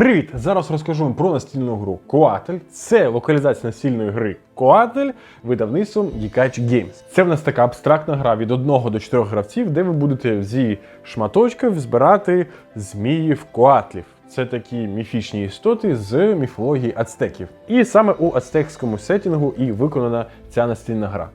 Привіт! Зараз розкажу вам про настільну гру Коатель. Це локалізація настільної гри Коатель видавництвом Dikach Games. Це в нас така абстрактна гра від 1 до 4 гравців, де ви будете зі шматочків збирати зміїв коатлів. Це такі міфічні істоти з міфології ацтеків. І саме у ацтекському сетінгу і виконана ця настільна гра.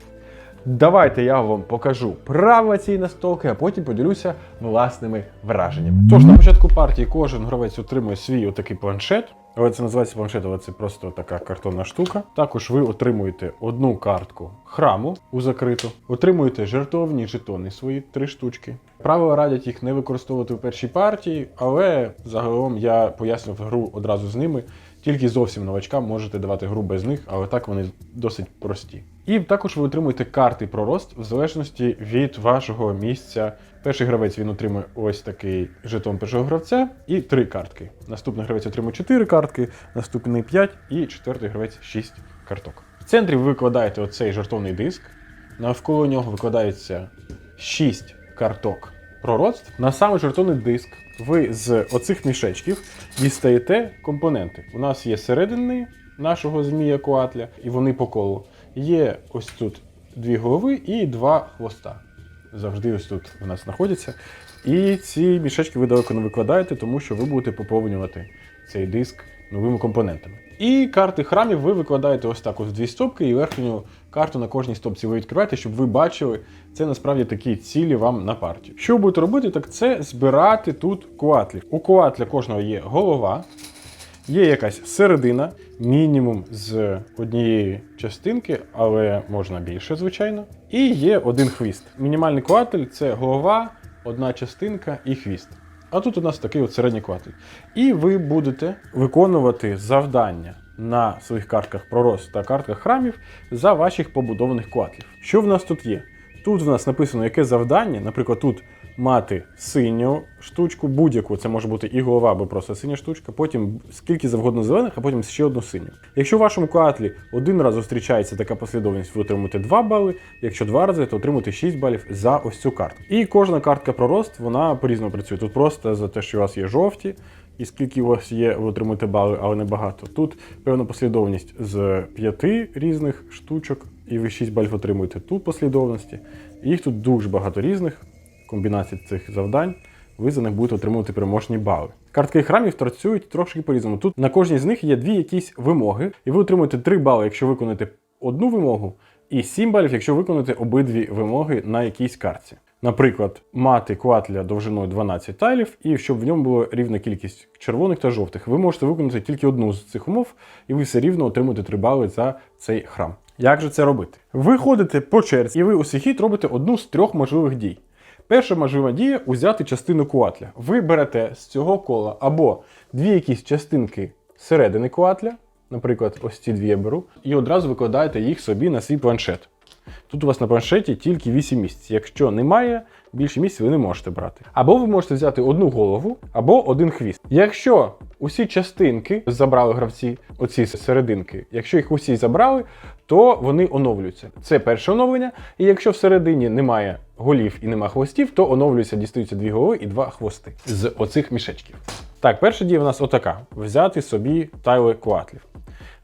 Давайте я вам покажу правила цієї настолки, а потім поділюся власними враженнями. Тож на початку партії кожен гравець отримує свій отакий планшет. Але це називається планшет, але це просто така картонна штука. Також ви отримуєте одну картку храму у закриту, отримуєте жертовні жетони свої три штучки. Правила радять їх не використовувати в першій партії, але загалом я пояснив гру одразу з ними. Тільки зовсім новачкам можете давати гру без них, але так вони досить прості. І також ви отримуєте карти про рост в залежності від вашого місця. Перший гравець він отримує ось такий жетон першого гравця і три картки. Наступний гравець отримує 4 картки, наступний 5 і четвертий гравець 6 карток. В центрі ви викладаєте оцей жартовний диск. Навколо нього викладається 6 карток пророцтв. На саме жартовний диск ви з оцих мішечків дістаєте компоненти. У нас є середини нашого змія коатля, і вони по колу. Є ось тут дві голови і два хвоста. Завжди ось тут у нас знаходяться. І ці мішечки ви далеко не викладаєте, тому що ви будете поповнювати цей диск новими компонентами. І карти храмів ви викладаєте ось так ось дві стопки, і верхню карту на кожній стопці ви відкриваєте, щоб ви бачили, це насправді такі цілі вам на партію. Що ви будете робити, так це збирати тут коатлів. У коатля кожного є голова, є якась середина, мінімум з однієї частинки, але можна більше, звичайно. І є один хвіст. Мінімальний коатель це голова, одна частинка і хвіст. А тут у нас такий от середній коатель. І ви будете виконувати завдання на своїх картках пророст та картках храмів за ваших побудованих коатлів. Що в нас тут є? Тут в нас написано, яке завдання, наприклад, тут мати синю штучку, будь-яку, це може бути і голова, або просто синя штучка, потім скільки завгодно зелених, а потім ще одну синю. Якщо в вашому коатлі один раз зустрічається така послідовність, ви отримуєте 2 бали, якщо два рази, то отримуєте 6 балів за ось цю картку. І кожна картка про рост, вона по-різному працює. Тут просто за те, що у вас є жовті, і скільки у вас є, ви отримуєте бали, але не багато. Тут певна послідовність з п'яти різних штучок, і ви 6 балів отримуєте тут послідовності. Їх тут дуже багато різних комбінацій цих завдань. Ви за них будете отримувати переможні бали. Картки храмів працюють трошки по-різному. Тут на кожній з них є дві якісь вимоги, і ви отримуєте 3 бали, якщо виконаєте одну вимогу, і 7 балів, якщо виконаєте обидві вимоги на якійсь картці. Наприклад, мати кватля довжиною 12 тайлів, і щоб в ньому була рівна кількість червоних та жовтих. Ви можете виконати тільки одну з цих умов, і ви все рівно отримуєте 3 бали за цей храм. Як же це робити? Ви ходите по черзі, і ви усі хід робите одну з трьох можливих дій. Перша можлива дія узяти частину куатля. Ви берете з цього кола або дві якісь частинки середини куатля, наприклад, ось ці дві я беру, і одразу викладаєте їх собі на свій планшет. Тут у вас на планшеті тільки 8 місць. Якщо немає, більше місць ви не можете брати. Або ви можете взяти одну голову, або один хвіст. Якщо усі частинки забрали гравці, оці серединки, якщо їх усі забрали, то вони оновлюються. Це перше оновлення. І якщо всередині немає голів і нема хвостів, то оновлюються, дістаються дві голови і два хвости з оцих мішечків. Так, перша дія в нас отака: взяти собі тайли куатлів.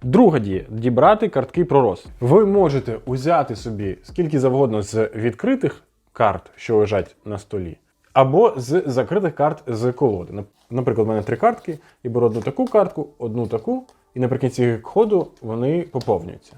Друга дія дібрати картки про рост. Ви можете узяти собі скільки завгодно з відкритих карт, що лежать на столі, або з закритих карт з колоди. Наприклад, у мене три картки, і беру одну таку картку, одну таку, і наприкінці ходу вони поповнюються.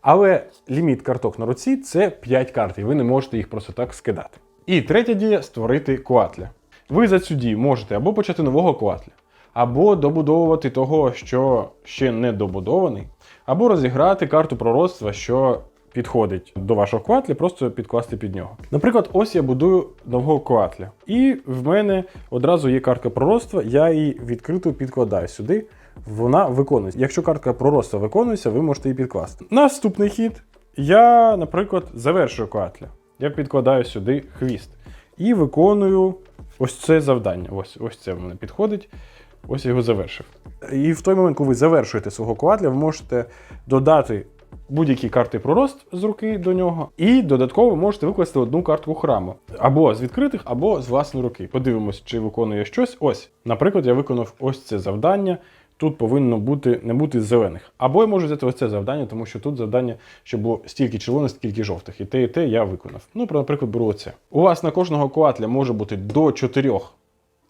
Але ліміт карток на руці це 5 карт, і ви не можете їх просто так скидати. І третя дія створити коатля. Ви за цю дію можете або почати нового коатля, або добудовувати того, що ще не добудований, або розіграти карту пророцтва, що підходить до вашого коатля, просто підкласти під нього. Наприклад, ось я будую нового коатля. І в мене одразу є картка пророцтва, я її відкрито підкладаю сюди. Вона виконується. Якщо картка пророцтва виконується, ви можете її підкласти. Наступний хід. Я, наприклад, завершую коатля. Я підкладаю сюди хвіст. І виконую ось це завдання. Ось, ось це в мене підходить. Ось я його завершив. І в той момент, коли ви завершуєте свого коатля, ви можете додати будь-які карти про рост з руки до нього, і додатково можете викласти одну картку храму або з відкритих, або з власної руки. Подивимось, чи виконує щось. Ось, наприклад, я виконав ось це завдання. Тут повинно бути не бути зелених. Або я можу взяти ось це завдання, тому що тут завдання, щоб було стільки червоних, стільки жовтих. І те, і те я виконав. Ну, про- наприклад, беру оце. У вас на кожного коатля може бути до чотирьох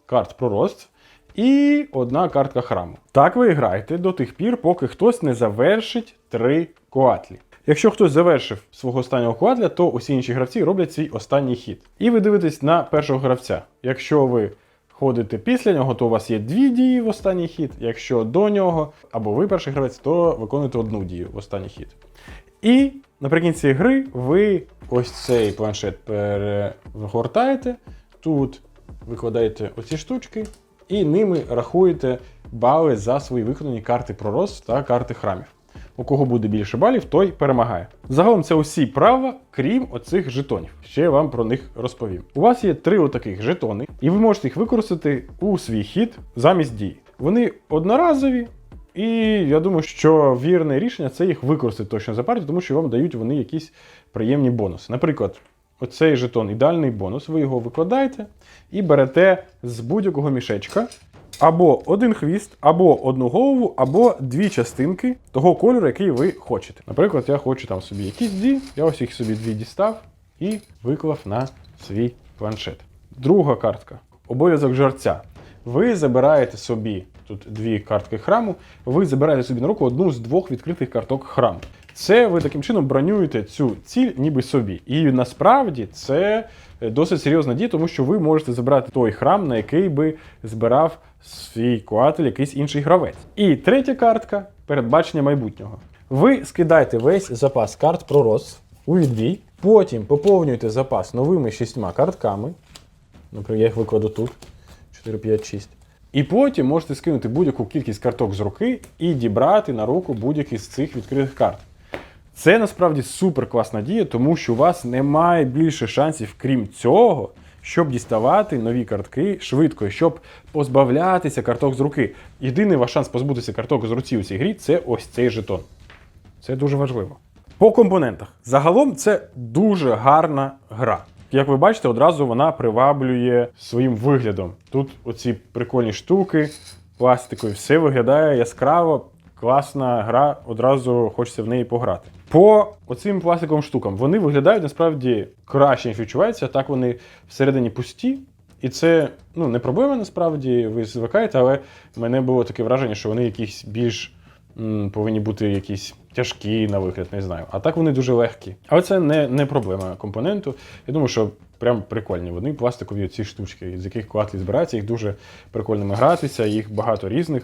карт про рост і одна картка храму. Так ви граєте до тих пір, поки хтось не завершить три коатлі. Якщо хтось завершив свого останнього коатля, то усі інші гравці роблять свій останній хід. І ви дивитесь на першого гравця. Якщо ви ходите після нього, то у вас є дві дії в останній хід. Якщо до нього або ви перший гравець, то виконуєте одну дію в останній хід. І наприкінці гри ви ось цей планшет перегортаєте, тут викладаєте оці штучки і ними рахуєте бали за свої виконані карти пророст та карти храмів. У кого буде більше балів, той перемагає. Загалом це усі права, крім оцих жетонів. Ще я вам про них розповім. У вас є три отаких жетони, і ви можете їх використати у свій хід замість дії. Вони одноразові, і я думаю, що вірне рішення це їх використати точно за партію, тому що вам дають вони якісь приємні бонуси. Наприклад, оцей жетон ідеальний бонус, ви його викладаєте і берете з будь-якого мішечка або один хвіст, або одну голову, або дві частинки того кольору, який ви хочете. Наприклад, я хочу там собі якісь дві, я ось їх собі дві дістав і виклав на свій планшет. Друга картка обов'язок жарця. Ви забираєте собі тут дві картки храму, ви забираєте собі на руку одну з двох відкритих карток храму. Це ви таким чином бронюєте цю ціль ніби собі. І насправді це е, досить серйозна дія, тому що ви можете забрати той храм, на який би збирав свій коатель якийсь інший гравець. І третя картка передбачення майбутнього. Ви скидаєте весь запас карт про роз у відбій, потім поповнюєте запас новими шістьма картками. Наприклад, я їх викладу тут. 4, 5, 6. І потім можете скинути будь-яку кількість карток з руки і дібрати на руку будь-які з цих відкритих карт. Це насправді супер класна дія, тому що у вас немає більше шансів, крім цього, щоб діставати нові картки швидко, щоб позбавлятися карток з руки. Єдиний ваш шанс позбутися карток з руці у цій грі це ось цей жетон. Це дуже важливо. По компонентах. Загалом це дуже гарна гра. Як ви бачите, одразу вона приваблює своїм виглядом. Тут оці прикольні штуки, пластикові, все виглядає яскраво, класна гра, одразу хочеться в неї пограти. По оцим пластиковим штукам вони виглядають насправді краще, ніж відчувається. Так вони всередині пусті. І це ну, не проблема насправді, ви звикаєте, але в мене було таке враження, що вони якісь більш м, повинні бути якісь тяжкі на вигляд, не знаю. А так вони дуже легкі. Але це не, не проблема компоненту. Я думаю, що прям прикольні. Вони пластикові ці штучки, з яких кватлі збираються, їх дуже прикольними гратися, їх багато різних.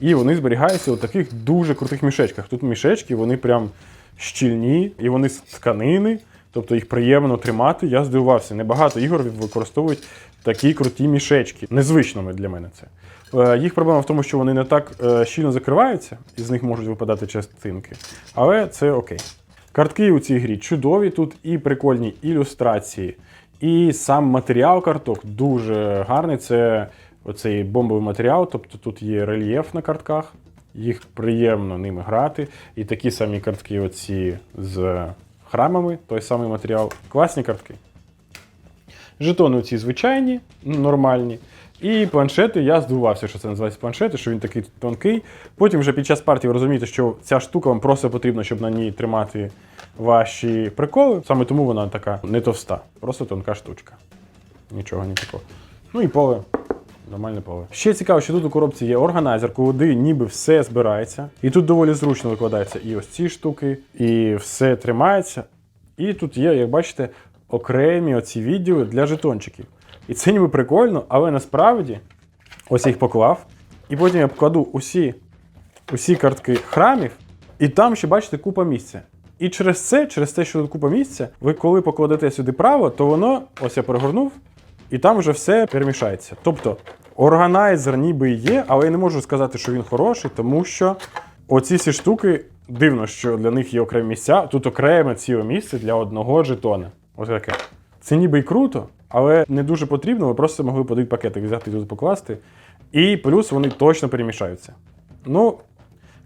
І вони зберігаються у таких дуже крутих мішечках. Тут мішечки, вони прям щільні, і вони з тканини. Тобто їх приємно тримати. Я здивувався. Небагато ігор використовують такі круті мішечки. Незвичними для мене це. Е, Їх проблема в тому, що вони не так е, щільно закриваються, і з них можуть випадати частинки. Але це окей. Картки у цій грі чудові. Тут і прикольні ілюстрації, і сам матеріал карток дуже гарний. Це оцей бомбовий матеріал, тобто тут є рельєф на картках. Їх приємно ними грати. І такі самі картки, оці з храмами, той самий матеріал. Класні картки. Жетони ці звичайні, нормальні. І планшети, я здивувався, що це називається планшети, що він такий тонкий. Потім вже під час партії ви розумієте, що ця штука вам просто потрібна, щоб на ній тримати ваші приколи. Саме тому вона така не товста, просто тонка штучка. Нічого не такого. Ну і поле. Нормальне поле. Ще цікаво, що тут у коробці є органайзер, куди ніби все збирається. І тут доволі зручно викладаються і ось ці штуки, і все тримається. І тут є, як бачите, окремі оці відділи для жетончиків. І це ніби прикольно, але насправді ось їх поклав. І потім я покладу усі, усі картки храмів, і там ще бачите купа місця. І через це, через те, що тут купа місця, ви коли покладете сюди право, то воно, ось я перегорнув, і там вже все перемішається. Тобто органайзер ніби є, але я не можу сказати, що він хороший, тому що оці всі штуки дивно, що для них є окремі місця. Тут окреме ціле місце для одного жетона. Ось таке. Це ніби й круто, але не дуже потрібно. Ви просто могли б один пакетик взяти і тут покласти. І плюс вони точно перемішаються. Ну,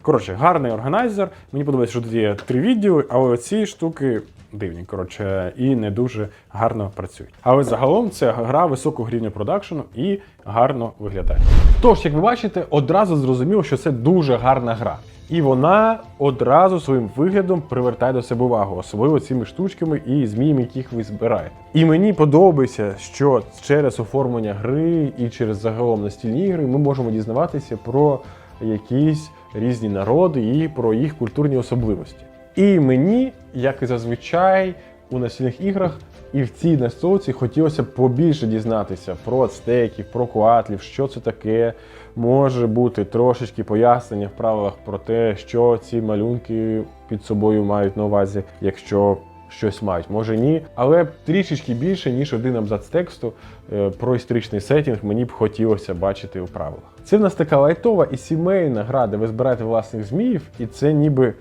Коротше, гарний органайзер. Мені подобається, що тут є три відділи, але оці штуки дивні, коротше, і не дуже гарно працюють. Але загалом це гра високого рівня продакшену і гарно виглядає. Тож, як ви бачите, одразу зрозуміло, що це дуже гарна гра. І вона одразу своїм виглядом привертає до себе увагу, особливо цими штучками і зміями, яких ви збираєте. І мені подобається, що через оформлення гри і через загалом настільні ігри ми можемо дізнаватися про якісь різні народи і про їх культурні особливості. І мені, як і зазвичай, у настільних іграх і в цій настолці хотілося б побільше дізнатися про ацтеків, про коатлів, що це таке. Може бути трошечки пояснення в правилах про те, що ці малюнки під собою мають на увазі, якщо щось мають, може ні. Але трішечки більше, ніж один абзац тексту е, про історичний сетінг мені б хотілося бачити у правилах. Це в нас така лайтова і сімейна гра, де ви збираєте власних зміїв, і це ніби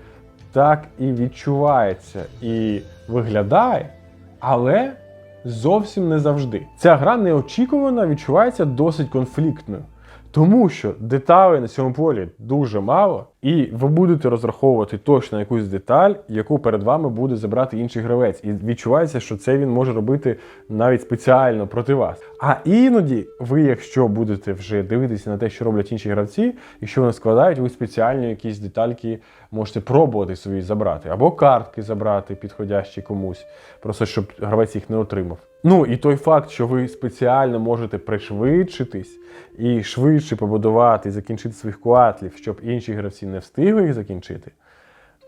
так і відчувається і виглядає, але зовсім не завжди. Ця гра неочікувано відчувається досить конфліктною. Тому що деталей на цьому полі дуже мало, і ви будете розраховувати точно якусь деталь, яку перед вами буде забрати інший гравець. І відчувається, що це він може робити навіть спеціально проти вас. А іноді ви, якщо будете вже дивитися на те, що роблять інші гравці, і що вони складають, ви спеціально якісь детальки можете пробувати собі забрати, або картки забрати, підходящі комусь, просто щоб гравець їх не отримав. Ну і той факт, що ви спеціально можете пришвидшитись і швидше побудувати і закінчити своїх куатлів, щоб інші гравці не встигли їх закінчити.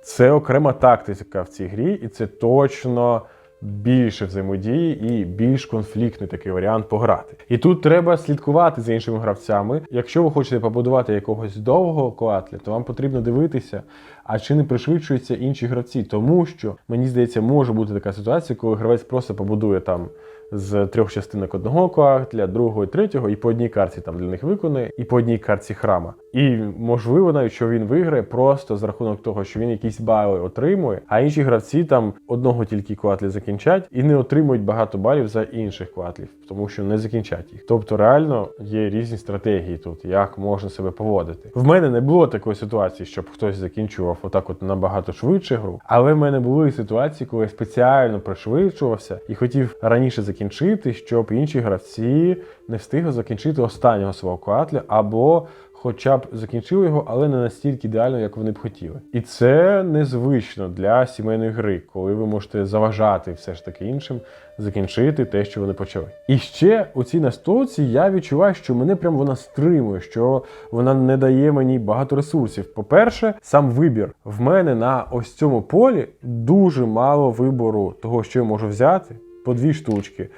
Це окрема тактика в цій грі, і це точно більше взаємодії і більш конфліктний такий варіант пограти. І тут треба слідкувати за іншими гравцями. Якщо ви хочете побудувати якогось довгого коатля, то вам потрібно дивитися, а чи не пришвидшуються інші гравці, тому що мені здається, може бути така ситуація, коли гравець просто побудує там. З трьох частинок одного коатля, другого і третього, і по одній карті там для них виконує, і по одній карті храма. І можливо навіть, що він виграє просто за рахунок того, що він якісь бали отримує, а інші гравці там одного тільки коатлі закінчать і не отримують багато балів за інших коатлів, тому що не закінчать їх. Тобто реально є різні стратегії тут, як можна себе поводити. В мене не було такої ситуації, щоб хтось закінчував отак, от набагато швидше гру, але в мене були ситуації, коли я спеціально пришвидшувався і хотів раніше закінчити, щоб інші гравці не встигли закінчити останнього свого коатля або хоча б закінчили його, але не настільки ідеально, як вони б хотіли. І це незвично для сімейної гри, коли ви можете заважати все ж таки іншим закінчити те, що вони почали. І ще у цій настолці я відчуваю, що мене прям вона стримує, що вона не дає мені багато ресурсів. По-перше, сам вибір в мене на ось цьому полі дуже мало вибору того, що я можу взяти. По дві штучки,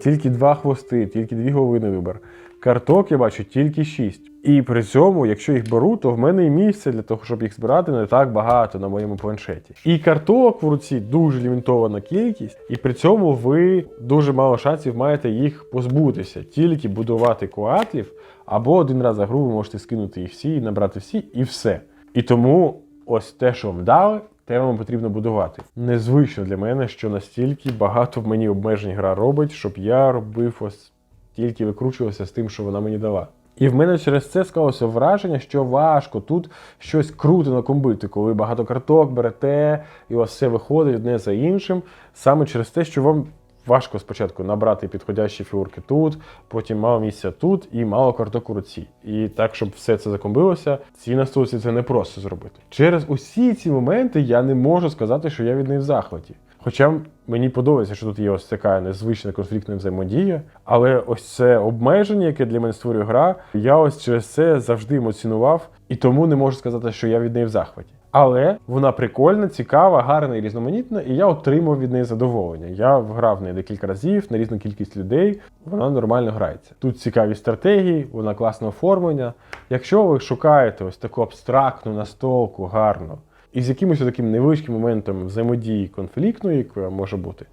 тільки два хвости, тільки дві голови на вибір. Карток я бачу тільки шість. І при цьому, якщо їх беру, то в мене і місце для того, щоб їх збирати, не так багато на моєму планшеті. І карток в руці дуже лімітована кількість, і при цьому ви дуже мало шансів маєте їх позбутися, тільки будувати коатлів, або один раз за гру ви можете скинути їх всі, набрати всі, і все. І тому ось те, що вам дали. Те вам потрібно будувати. Незвично для мене, що настільки багато в мені обмежень гра робить, щоб я робив ось тільки викручувався з тим, що вона мені дала. І в мене через це склалося враження, що важко тут щось круто накомбити, коли багато карток берете, і у вас все виходить одне за іншим, саме через те, що вам важко спочатку набрати підходящі фігурки тут, потім мало місця тут і мало карток у руці. І так, щоб все це закомбилося, ці настолці це не просто зробити. Через усі ці моменти я не можу сказати, що я від неї в захваті. Хоча мені подобається, що тут є ось така незвична конфліктна взаємодія, але ось це обмеження, яке для мене створює гра, я ось через це завжди емоціонував і тому не можу сказати, що я від неї в захваті. Але вона прикольна, цікава, гарна і різноманітна, і я отримав від неї задоволення. Я вграв в неї декілька разів на різну кількість людей. Вона нормально грається. Тут цікаві стратегії, вона класне оформлення. Якщо ви шукаєте ось таку абстрактну настолку гарну, і з якимось таким невеличким моментом взаємодії конфліктної, яка може бути,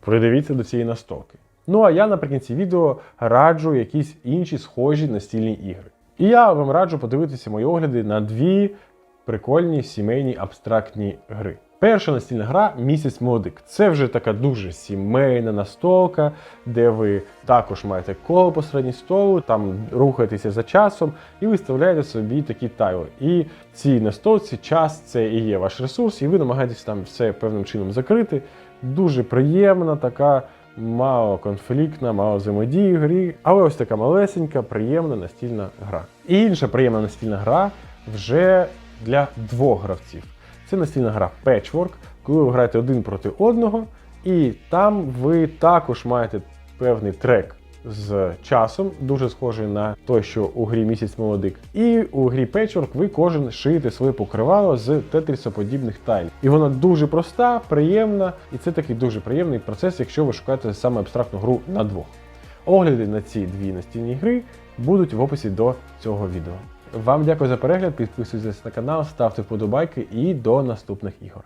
придивіться до цієї настолки. Ну а я наприкінці відео раджу якісь інші схожі настільні ігри. І я вам раджу подивитися мої огляди на дві прикольні сімейні абстрактні гри. Перша настільна гра Місяць молодик. Це вже така дуже сімейна настолка, де ви також маєте коло посередині столу, там рухаєтеся за часом і виставляєте собі такі тайли. І ці настолці час це і є ваш ресурс, і ви намагаєтесь там все певним чином закрити. Дуже приємна, така мало конфліктна, мало взаємодії в грі, але ось така малесенька, приємна настільна гра. І інша приємна настільна гра вже для двох гравців. Це настільна гра Patchwork, коли ви граєте один проти одного, і там ви також маєте певний трек з часом, дуже схожий на той, що у грі місяць молодик. І у грі Patchwork ви кожен шиєте своє покривало з тетрісоподібних тайлів. І вона дуже проста, приємна, і це такий дуже приємний процес, якщо ви шукаєте саме абстрактну гру на двох. Огляди на ці дві настільні гри будуть в описі до цього відео. Вам дякую за перегляд, підписуйтесь на канал, ставте вподобайки і до наступних ігор.